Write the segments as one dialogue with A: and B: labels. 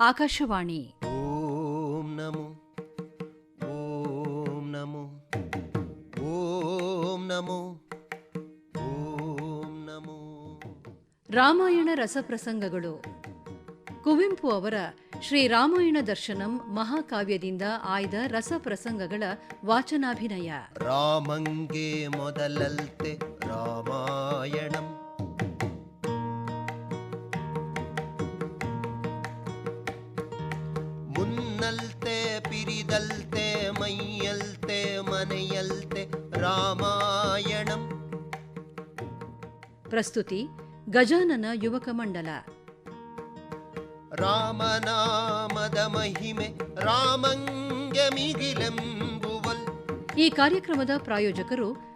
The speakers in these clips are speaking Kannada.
A: ಆಕಾಶವಾಣಿ.
B: ಓಂ ನಮೋ ಓಂ ನಮೋ ಓಂ ನಮೋ ಓಂ ನಮೋ.
A: ರಾಮಾಯಣ ರಸಪ್ರಸಂಗಗಳು. ಕುವೆಂಪು ಅವರ ಶ್ರೀ ರಾಮಾಯಣ ದರ್ಶನಂ ಮಹಾಕಾವ್ಯದಿಂದ ಆಯ್ದ ರಸಪ್ರಸಂಗಗಳ ವಾಚನಾಭಿನಯ.
B: ರಾಮಂಗೆ ಮೊದಲಲ್ತೆ ರಾಮಾಯಣಂ.
A: ಪ್ರಸ್ತುತಿ ಗಜಾನನ ಯುವಕ ಮಂಡಲ.
B: ರಾಮನಾಮದ ಮಹಿಮೆ ರಾಮಂಗ ಮಿಗಿಲೆಂಬುವಲ್.
A: ಈ ಕಾರ್ಯಕ್ರಮದ ಪ್ರಾಯೋಜಕರು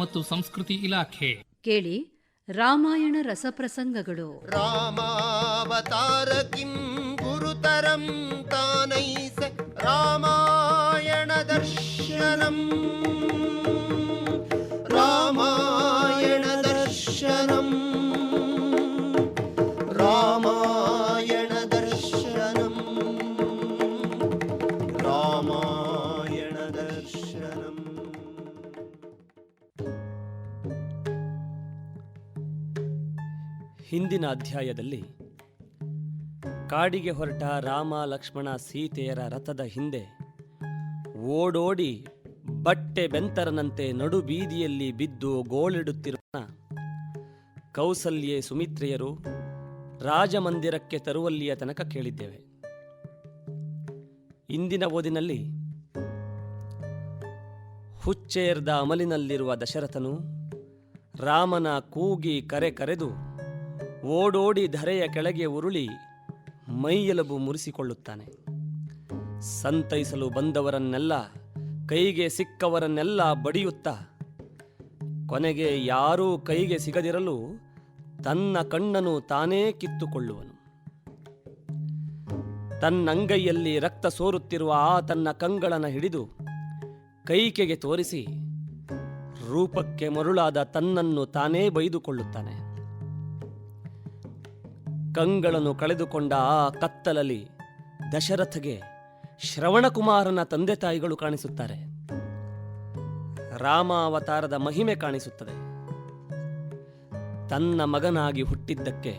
C: ಮತ್ತು ಸಂಸ್ಕೃತಿ ಇಲಾಖೆ.
A: ಕೇಳಿ ರಾಮಾಯಣ ರಸಪ್ರಸಂಗಗಳು.
B: ರಾಮಾವತಾರ ಕಿಂ ಗುರುತರಂ ತಾನೈಸೆ ರಾಮಾಯಣ ದರ್ಶನಂ. ರಾಮಾಯಣ ದರ್ಶನಂ.
D: ಹಿಂದಿನ ಅಧ್ಯಾಯದಲ್ಲಿ ಕಾಡಿಗೆ ಹೊರಟ ರಾಮ ಲಕ್ಷ್ಮಣ ಸೀತೆಯರ ರಥದ ಹಿಂದೆ ಓಡೋಡಿ ಬಟ್ಟೆ ಬೆಂತರನಂತೆ ನಡು ಬೀದಿಯಲ್ಲಿ ಬಿದ್ದು ಗೋಳಿಡುತ್ತಿರುವ ಕೌಸಲ್ಯೆ ಸುಮಿತ್ರೆಯರು ರಾಜಮಂದಿರಕ್ಕೆ ತರುವಲ್ಲಿಯ ತನಕ ಕೇಳಿದ್ದೇವೆ. ಇಂದಿನ ಓದಿನಲ್ಲಿ ಹುಚ್ಚೇರ್ದ ಅಮಲಿನಲ್ಲಿರುವ ದಶರಥನು ರಾಮನ ಕೂಗಿ ಕರೆ ಕರೆದು ಓಡೋಡಿ ಧರೆಯ ಕೆಳಗೆ ಉರುಳಿ ಮೈಯೆಲಬು ಮುರಿಸಿಕೊಳ್ಳುತ್ತಾನೆ. ಸಂತೈಸಲು ಬಂದವರನ್ನೆಲ್ಲ, ಕೈಗೆ ಸಿಕ್ಕವರನ್ನೆಲ್ಲ ಬಡಿಯುತ್ತಾ, ಕೊನೆಗೆ ಯಾರೂ ಕೈಗೆ ಸಿಗದಿರಲು ತನ್ನ ಕಣ್ಣನು ತಾನೇ ಕಿತ್ತುಕೊಳ್ಳುವನು. ತನ್ನಂಗೈಯಲ್ಲಿ ರಕ್ತ ಸೋರುತ್ತಿರುವ ಆ ತನ್ನ ಕಂಗಳನ ಹಿಡಿದು ಕೈಕೆಗೆ ತೋರಿಸಿ, ರೂಪಕ್ಕೆ ಮರುಳಾದ ತನ್ನನ್ನು ತಾನೇ ಬೈದುಕೊಳ್ಳುತ್ತಾನೆ. ಕಂಗಳನ್ನು ಕಳೆದುಕೊಂಡ ಆ ಕತ್ತಲಲ್ಲಿ ದಶರಥಗೆ ಶ್ರವಣಕುಮಾರನ ತಂದೆ ತಾಯಿಗಳು ಕಾಣಿಸುತ್ತಾರೆ. ರಾಮಾವತಾರದ ಮಹಿಮೆ ಕಾಣಿಸುತ್ತದೆ. ತನ್ನ ಮಗನಾಗಿ ಹುಟ್ಟಿದ್ದಕ್ಕೆ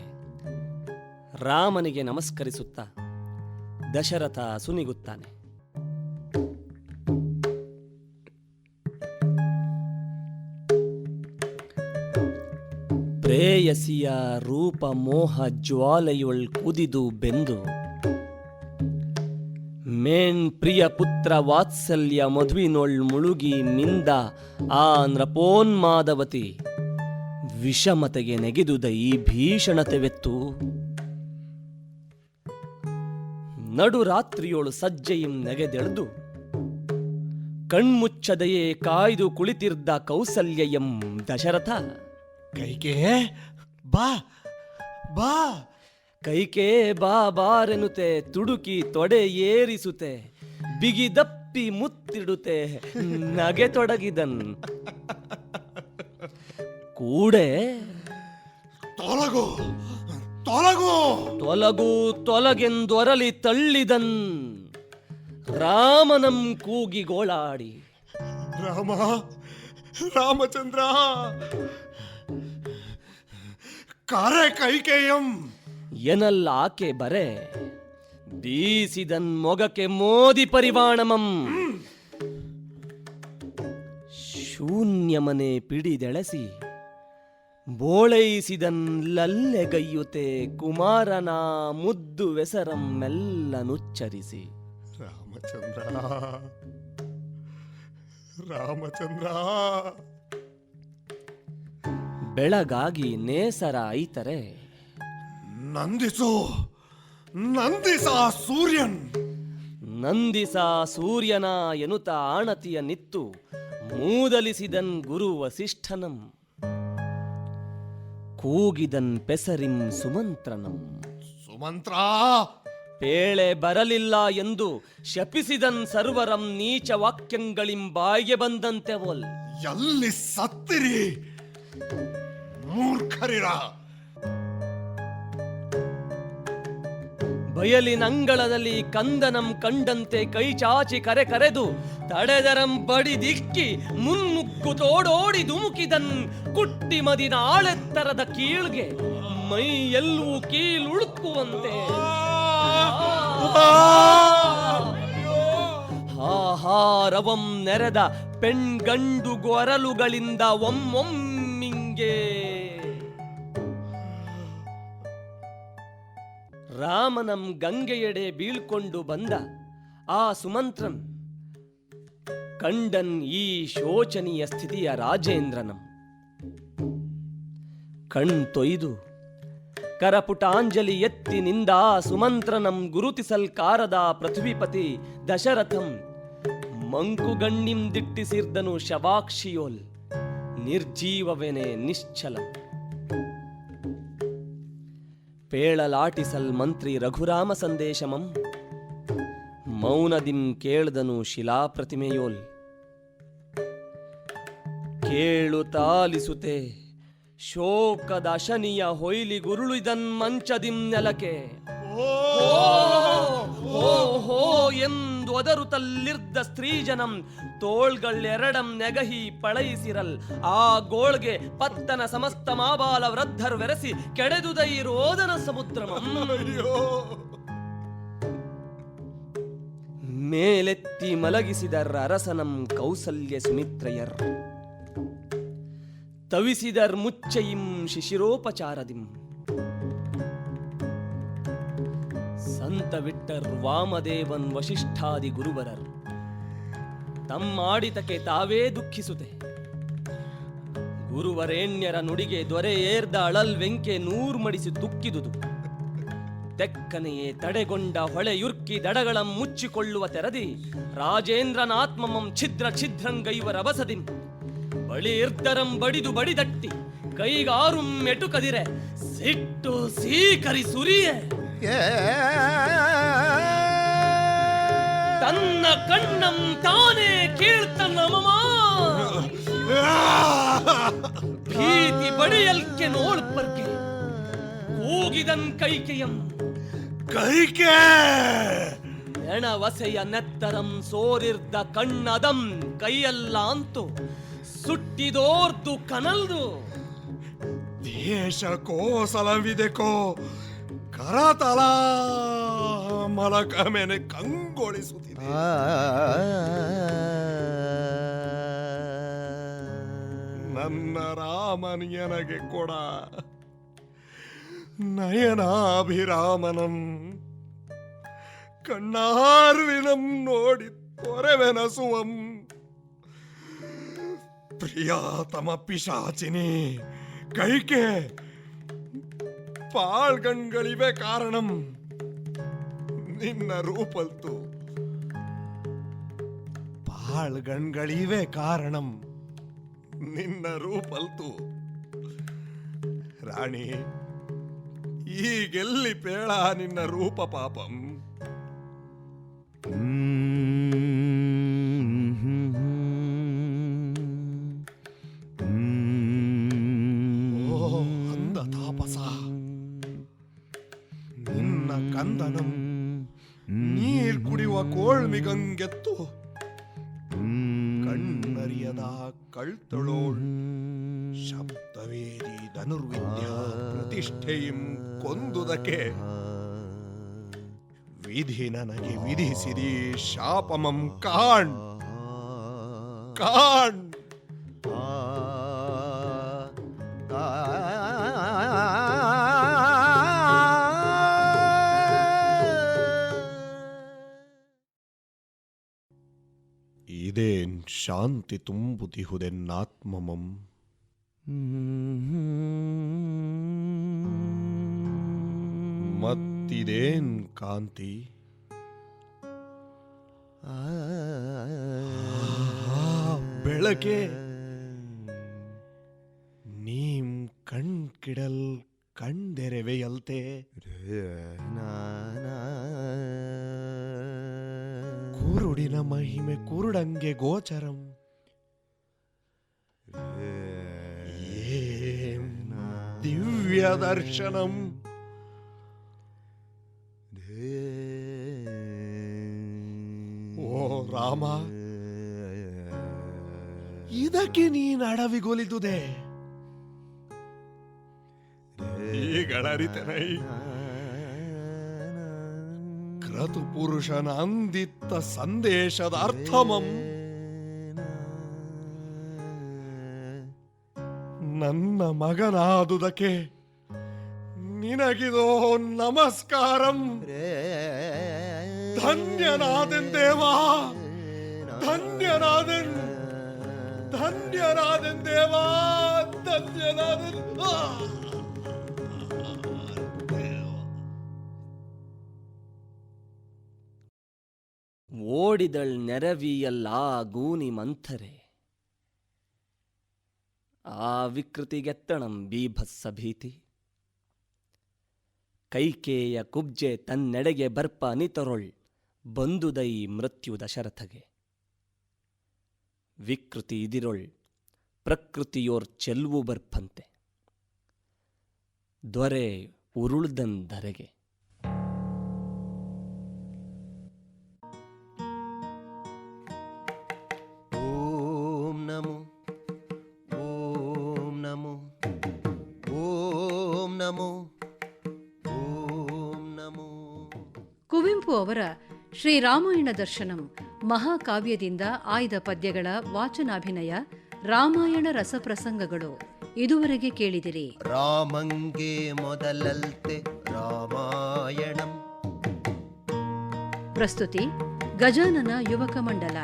D: ರಾಮನಿಗೆ ನಮಸ್ಕರಿಸುತ್ತಾ ದಶರಥ ಸುನಿಗುತ್ತಾನೆ. ಪ್ರೇಯಸಿಯ ರೂಪ, ಮೋಹ, ಜ್ವಾಲೆಯೊಳ್ ಕುದಿದು ಬೆಂದು. ಮೇನ್ ಪ್ರಿಯ ಪುತ್ರ ವಾತ್ಸಲ್ಯ ಮಧುವಿನೊಳ್ ಮುಳುಗಿ ಮಿಂದ ಆ ನೃಪೋನ್ಮಾದವತಿ ವಿಷಮತೆಗೆ ನೆಗೆದುದ ಈ ಭೀಷಣತೆವೆತ್ತು. ನಡು ಸಜ್ಜೆಯಂ ನೆಗೆದೆಳೆದು, ಕಣ್ಮುಚ್ಚದೆಯೇ ಕಾಯ್ದು ಕುಳಿತಿರ್ದ ಕೌಸಲ್ಯಯಂ ದಶರಥ.
E: ಕೈಗೆ ಬಾ ಬಾ.
D: ಕೈಕೆ ಬಾ ಬಾರೆನುತೆ ತುಡುಕಿ ತೊಡೆ ಏರಿಸುತ್ತೆ ಬಿಗಿದಪ್ಪಿ ಮುತ್ತಿಡುತ್ತೆ ನಗೆ ತೊಡಗಿದನ್. ಕೂಡೆ.
E: ತೊಲಗು ತೊಲಗು.
D: ತೊಲಗು ತೊಲಗೆಂದೊರಲಿ ತಳ್ಳಿದನ್. ರಾಮನಂ ಕೂಗಿ ಗೋಳಾಡಿ
E: ರಾಮ ರಾಮಚಂದ್ರ. ಕರೆ ಕೈಕೇಯಂ.
D: ಎನಲ್ಲ ಆಕೆ ಬರೆ ಬೀಸಿದನ್ ಮೊಗಕ್ಕೆ ಮೋದಿ ಪರಿವಾಣಮಂ. ಶೂನ್ಯಮನೆ ಪಿಡಿದೆಳಸಿ ಬೋಳೈಸಿದನ್ ಲಲ್ಲೆಗೈಯುತೆ ಕುಮಾರನ ಮುದ್ದು ವೆಸರಂ ಮೆಲ್ಲನುಚ್ಚರಿಸಿ
E: ರಾಮಚಂದ್ರ. ರಾಮಚಂದ್ರ.
D: ಬೆಳಗಾಗಿ ನೇಸರ ಐತರೆ.
E: ನಂದಿಸು ನಂದಿಸ ಸೂರ್ಯನ್.
D: ನಂದಿಸ ಸೂರ್ಯನ ಎನುತ ಆಣತಿಯ ನಿತ್ತು ಮೂದಲಿಸಿದನ್ ಗುರು ವಸಿಷ್ಠನಂ. ಕೂಗಿದನ್ ಪೆಸರಿಂ ಸುಮಂತ್ರನಂ.
E: ಸುಮಂತ್ರ!
D: ಪೇಳೆ ಬರಲಿಲ್ಲ ಎಂದು ಶಪಿಸಿದನ್ ಸರ್ವರಂ ನೀಚ ವಾಕ್ಯಂಗಳಿಂ ಬಾಯಿಗೆ ಬಂದಂತೆ ಒಲ್
E: ಎಲ್ಲಿ ಸತ್ತಿರಿ? ಮೂರ್ಖರಿರ?
D: ಬಯಲಿನಂಗಳದಲ್ಲಿ ಕಂದನಂ ಕಂಡಂತೆ ಕೈ ಚಾಚಿ ಕರೆ ಕರೆದು ತಡೆದರಂ ಬಡಿದಿಕ್ಕಿ ಮುನ್ಮುಕ್ಕು ತೋಡೋಡಿ ಧುಮುಕಿದನ್ ಕುಟ್ಟಿ ಮದಿನ ಆಳೆತ್ತರದ ಕೀಳ್ಗೆ ಮೈ ಎಲ್ಲವೂ ಕೀಳುಳುಕುವಂತೆ ಹಾಹಾರವಂ ನೆರೆದ ಪೆಣ್ಗಂಡು ಗೊರಲುಗಳಿಂದ ಒಮ್ಮೊಮ್ಮಿಂಗೆ ರಾಮನಂ ಗಂಗೆಯೆಡೆ ಬೀಳ್ಕೊಂಡು ಬಂದ ಆ ಸುಮಂತ್ರನ್ ಕಂಡನ್ ಈ ಶೋಚನೀಯ ಸ್ಥಿತಿಯ ರಾಜೇಂದ್ರನಂ. ಕಣ್ ತೊಯ್ದು ಕರಪುಟಾಂಜಲಿ ಎತ್ತಿ ನಿಂದ ಸುಮಂತ್ರನಂ ಗುರುತಿಸಲ್ಕಾರದ ಪೃಥ್ವಿಪತಿ ದಶರಥಂ, ಮಂಕುಗಣ್ಣಿಂ ದಿಟ್ಟಿಸಿರ್ದನು ಶವಾಕ್ಷಿಯೋಲ್, ನಿರ್ಜೀವವೆನೆ ನಿಶ್ಚಲಂ. ಪೇಳಲಾಟಿಸಲ್ ಮಂತ್ರಿ ರಘುರಾಮ ಸಂದೇಶಮಂ. ಮೌನದಿಂ ಕೇಳ್ದನು ಶಿಲಾಪ್ರತಿಮೆಯೋಲ್ ಕೇಳು ತಾಲಿಸುತೆ ಶೋಕದ ಶನಿಯ ಹೊಯ್ಲಿ ಗುರುಳಿದನ್ ಮಂಚದಿಂ ನೆಲಕೆ. ಓ ಹೋ ಎಂದು ಒದರುತ್ತಲ್ಲಿರ್ದ ಸ್ತ್ರೀಜನಂ ತೋಳ್ಗಳೆರಡಂ ನೆಗಹಿ ಪಳಯಿಸಿರಲ್. ಆ ಗೋಳ್ಗೆ ಪತ್ತನ ಸಮಸ್ತ ಮಾಬಾಲ ವೃದ್ಧರ್ ವೆರಸಿ ಕೆಡೆದುದೈ ರೋದನ ಸಮುದ್ರಮಂ. ಮೇಲೆತ್ತಿ ಮಲಗಿಸಿದರ್ ಅರಸನಂ ಕೌಸಲ್ಯ ಸುಮಿತ್ರಯರ್. ತವಿಸಿದರ್ ಮುಚ್ಚಯಿಂ ಶಿಶಿರೋಪಚಾರದಿಂ. ಸಂತ ವಿಟ್ಟರ್ ವಾಮದೇವನ್ ವಶಿಷ್ಠಾದಿ ಗುರುವರರ್. ತಮ್ಮಾಡಿತಕ್ಕೆ ತಾವೇ ದುಃಖಿಸುತ್ತೆ ಗುರುವರೇಣ್ಯರ ನುಡಿಗೆ ದೊರೆ ಏರ್ದ ಅಳಲ್ ವೆಂಕೆ ನೂರ್ ಮಡಿಸಿ ತುಕ್ಕಿದುದು. ತೆಕ್ಕನೆಯೇ ತಡೆಗೊಂಡ ಹೊಳೆಯುರ್ಕಿ ದಡಗಳ ಮುಚ್ಚಿಕೊಳ್ಳುವ ತೆರದಿ ರಾಜೇಂದ್ರನಾತ್ಮಮಂ ಛಿದ್ರ ಛಿದ್ರಂಗೈವರ ಬಸದಿಂ ಬಳಿ ಇರ್ದರಂ ಬಡಿದು ಬಡಿದಟ್ಟಿ, ಕೈಗಾರುಂ ಮೆಟುಕದಿರೆ ಸಿಟ್ಟು ಸೀಕರಿ ಸುರಿಯೆ. ತನ್ನ ಕಣ್ಣಂ ತಾನೇ ಕೀರ್ತನ ಭೀತಿ ಬಡಿಯಲ್ಕೆ ನೋಡ್ಪರ್ಕೆ. ಕೂಗಿದನ್ ಕೈಕೆಯಂ.
E: ಕೈಕೆ.
D: ಎಣವಸೆಯ ನೆತ್ತರಂ ಸೋರಿರ್ದ ಕಣ್ಣದಂ ಕೈಯಲ್ಲ ಅಂತು. ಸುಟ್ಟಿದೋರ್ದು ಕನಲ್ದು.
E: ದೇಶ ಕೋಸಲವಿದೆಕೋ ಕರತಲ ಮಲಕ ಮೇಲೆ ಕಂಗೊಳಿಸುತ್ತಿದೆ ನನ್ನ ರಾಮನಿಯನಗೆ ಕೊಡ ನಯನಾಭಿರಾಮನಂ ಕಣ್ಣಾರ್ವಿನಂ ನೋಡಿ ತೊರೆವೆನಸುವಂ ಪ್ರಿಯಾತಮ ಪಿಶಾಚಿನಿ ಕೈಕೆ ಪಾಳ್ಗಣ್ಗಳಿವೆ ಕಾರಣಂ. ನಿನ್ನ ರೂಪಲ್ತು. ಪಾಳ್ಗಣ್ಗಳಿವೆ ಕಾರಣಂ. ನಿನ್ನ ರೂಪಲ್ತು. ರಾಣಿ ಈಗೆಲ್ಲಿ ಪೇಳ ನಿನ್ನ ರೂಪ ಪಾಪಂ? ಕಂದನಂ ನೀರ್ ಕುಡಿಯುವ ಕೋಳ್ಮಿಗಂಗೆತ್ತು ಕಣ್ಣರಿಯದ ಕಳ್ತಳೋಳ್ ಶಬ್ದವೇದಿ ಧನುರ್ವಿದ್ಯ ಪ್ರತಿಷ್ಠೆಯಂ ಕೊಂದುದಕ್ಕೆ ವಿಧಿ ನನಗೆ ವಿಧಿಸಿದಿ ಶಾಪಮಂ ಕಾಣ್ ಕಾಣ್ ಶಾಂತಿ ತುಂಬುತಿಹುದೆನ್ನಾತ್ಮಮಂ ಮತ್ತಿದೇನ್ ಕಾಂತಿ ಬೆಳಕೆ ನೀಂ ಕಣ್ ಕಿಡಲ್ ಕಣ್ದೆರೆವೆಯಲ್ತೆ ಕುರುಡಿನ ಮಹಿಮೆ ಕುರುಡಂಗೆ ಗೋಚರಂ ಏಂ ದಿವ್ಯ ದರ್ಶನಂ ಓ ರಾಮ ಇದಕ್ಕೆ ನೀನ್ ಅಡವಿಗೊಲಿದುದೆ ಈಗಳರಿತನೈ ಕ್ರತು ಪುರುಷನ ಅಂದಿತ್ತ ಸಂದೇಶದ ಅರ್ಥಮಂ. ನನ್ನ ಮಗನಾದುದಕ್ಕೆ ನಿನಗಿದೋ ನಮಸ್ಕಾರಂ. ಧನ್ಯನಾದೆನ್ ದೇವಾ. ಧನ್ಯನಾದೆನ್. ಧನ್ಯನಾದೆನ್ ದೇವಾ. ಧನ್ಯನಾದೆನ್.
D: ಓಡಿದಳ್ ನೆರವಿಯಲ್ಲ ಗೂನಿ ಮಂಥರೆ. ಆ ವಿಕೃತಿಗೆತ್ತಣಂ ಬೀಭತ್ಸ ಭೀತಿ. ಕೈಕೇಯ ಕುಬ್ಜೆ ತನ್ನೆಡೆಗೆ ಬರ್ಪ ನಿತರೊಳ್ ಬಂದುದೈ ಮೃತ್ಯು ದಶರಥಗೆ. ವಿಕೃತಿ ಇದಿರೊಳ್ ಪ್ರಕೃತಿಯೋರ್ ಚೆಲ್ವು ಬರ್ಪಂತೆ. ದೊರೆ ಉರುಳ್ದನ್ ಧರೆಗೆ.
A: ಶ್ರೀರಾಮಾಯಣ ದರ್ಶನಂ ಮಹಾಕಾವ್ಯದಿಂದ ಆಯ್ದ ಪದ್ಯಗಳ ವಾಚನಾಭಿನಯ ರಾಮಾಯಣ ರಸಪ್ರಸಂಗಗಳು. ಇದುವರೆಗೆ ಕೇಳಿದಿರಿ.
B: ರಾಮಂಗೆ ಮೊದಲಲ್ತೆ ರಾಮಾಯಣಂ.
A: ಪ್ರಸ್ತುತಿ ಗಜಾನನ ಯುವಕ ಮಂಡಲ.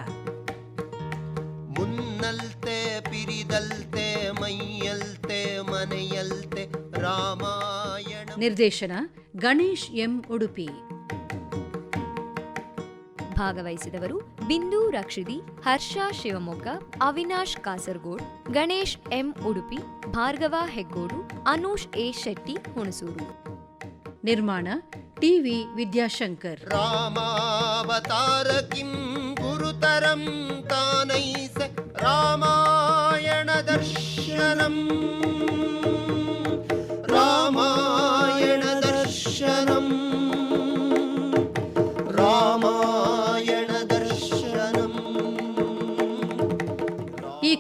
B: ಮುನ್ನಲ್ತೆ ಪಿರಿದಲ್ತೆ ಮೈಯಲ್ತೆ ಮನೆಯಲ್ತೆ ರಾಮಾಯಣ.
A: ನಿರ್ದೇಶನ ಗಣೇಶ್ ಎಂ ಉಡುಪಿ.
F: ಭಾಗವಹಿಸಿದವರು ಬಿಂದು ರಕ್ಷಿದಿ ಹರ್ಷ ಶಿವಮೊಗ್ಗ ಅವಿನಾಶ್ ಕಾಸರಗೋಡ್ ಗಣೇಶ್ ಎಂ ಉಡುಪಿ ಭಾರ್ಗವ ಹೆಗ್ಗೋಡು ಅನೂಶ್ ಎ ಶೆಟ್ಟಿ ಹುಣಸೂರು.
A: ನಿರ್ಮಾಣ ಟಿವಿ ವಿದ್ಯಾಶಂಕರ್.
B: ರಾಮಾವತಾರ ಕಿಂ ಗುರುತರಂ ತಾನೈಸ ರಾಮಾಯಣ ದರ್ಶನಂ.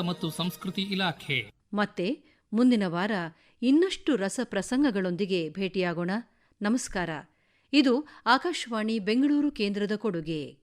C: ಮತ್ತು ಸಂಸ್ಕೃತಿ ಇಲಾಖೆ.
A: ಮತ್ತೆ ಮುಂದಿನ ವಾರ ಇನ್ನಷ್ಟು ರಸ ಪ್ರಸಂಗಗಳೊಂದಿಗೆ ಭೇಟಿಯಾಗೋಣ. ನಮಸ್ಕಾರ. ಇದು ಆಕಾಶವಾಣಿ ಬೆಂಗಳೂರು ಕೇಂದ್ರದ ಕೊಡುಗೆ.